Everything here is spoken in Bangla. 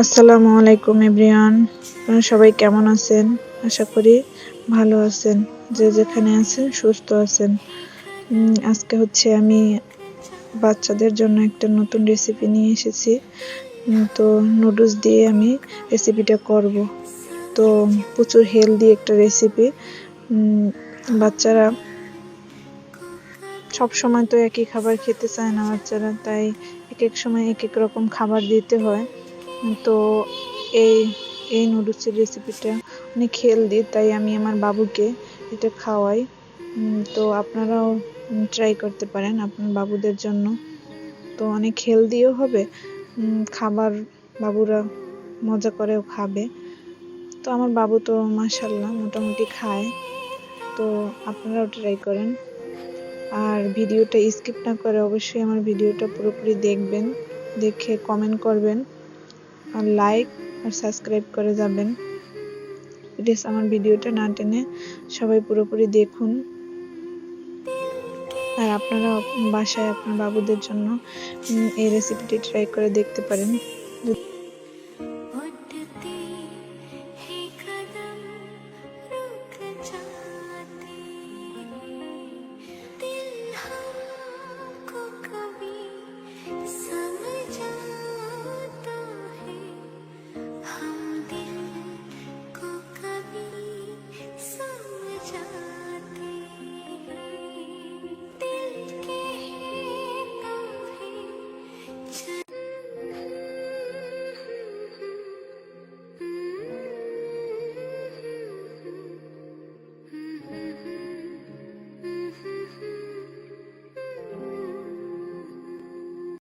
আসসালামু আলাইকুম আপনারা সবাই কেমন আছেন? আশা করি ভালো আছেন। যে যেখানে আছেন, সুস্থ আছেন। আজকে হচ্ছে আমি বাচ্চাদের জন্য একটা নতুন রেসিপি নিয়ে এসেছি। তো নুডলস দিয়ে আমি রেসিপিটা করব। তো প্রচুর হেলদি একটা রেসিপি বাচ্চারা সব সময় তো একই খাবার খেতে চায় না বাচ্চারা, তাই এক এক সময় এক এক রকম খাবার দিতে হয়। তো এই এই নুডলসের রেসিপিটা অনেক হেলদি তাই আমি আমার বাবুকে এটা খাওয়াই। তো আপনারাও ট্রাই করতে পারেন আপনার বাবুদের জন্য। তো অনেক হেলদিও হবে। খাবার বাবুরা মজা করেও খাবে। তো আমার বাবু তো মাসাল্লাহ মোটামুটি খায়। তো আপনারাও ট্রাই করেন। আর ভিডিওটা স্কিপ না করে অবশ্যই আমার ভিডিওটা পুরোপুরি দেখবেন, দেখে কমেন্ট করবেন। আর লাইক আর সাবস্ক্রাইব করে যাবেন। প্লিজ আমার ভিডিওটা না টেনে সবাই পুরোপুরি দেখুন। আর আপনারা বাসায় আপনার বাবুদের জন্য এই রেসিপিটি ট্রাই করে দেখতে পারেন।